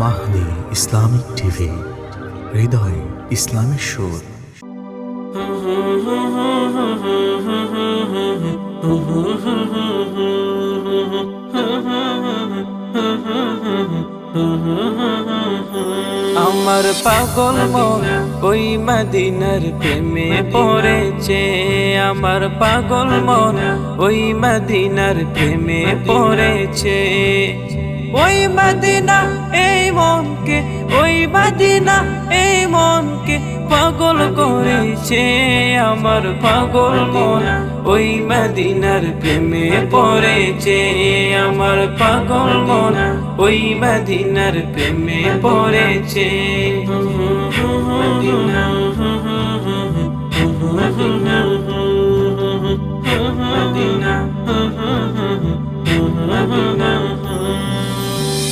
Mahdi Islamic TV, হৃদয় ইসলামের সুর। আমার পাগল মন ওই মদিনার প্রেমে পড়েছে। আমার পাগল মন ওই মদিনার প্রেমে পড়েছে। ওই মদিনা এই মনকে, ওই মদিনা এই মনকে পাগল করেছে আমার পাগল মন। ওই মদিনার প্রেমে পড়েছে আমার পাগল মন। ওই মদিনার প্রেমে পড়েছে।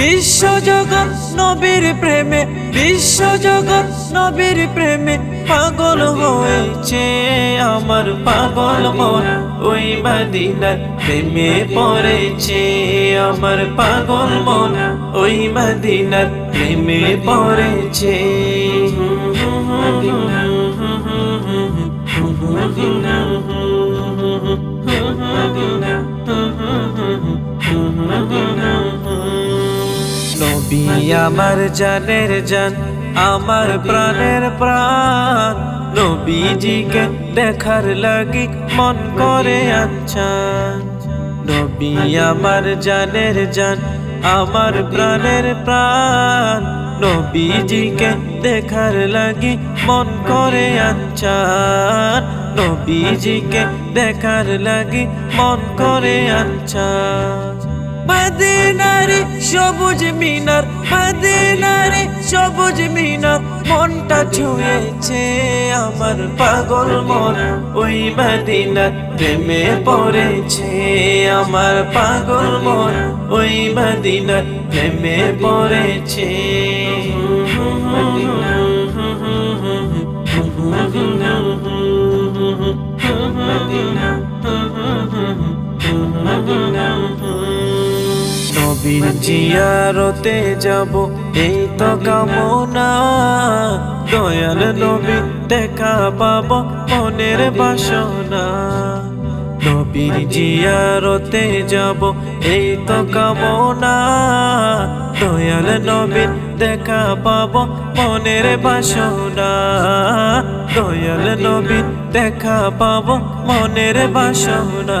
বিশ্ব জগৎ নবীর প্রেমে বিশ্ব জগৎ নবীর প্রেমে পাগল হয়েছে আমার পাগল মন। ওই মদিনার প্রেমে পড়েছে আমার পাগল মন। ওই মদিনার প্রেমে পড়েছে। নবী আমার জানের জান, আমার প্রাণের প্রাণ। নবীজিকে দেখার লাগি মন করে আচ্ছা নবী, আমার জানের জান, আমার প্রাণের প্রাণ। নবীজিকে দেখার লাগি মন করে আনচান নবীজিকে দেখার লাগি মন করে আনচান মদিনারে সবুজ মিনার, মদিনারে সবুজ মিনার, মনটা ছুঁয়েছে আমার পাগল মন। ওই মদিনার প্রেমে পড়েছে আমার পাগল মন। ওই মদিনার প্রেমে পড়েছে। জিয়ারতে যাব, এই তো কামনা। দয়াল নবী দেখা পাব মনের বাসনা। নবীর জিয়ারতে যাব, এই তো কামনা। দয়াল নবীর দেখা পাব মনের বাসনা। দয়াল নবীর দেখা পাব মনের বাসনা।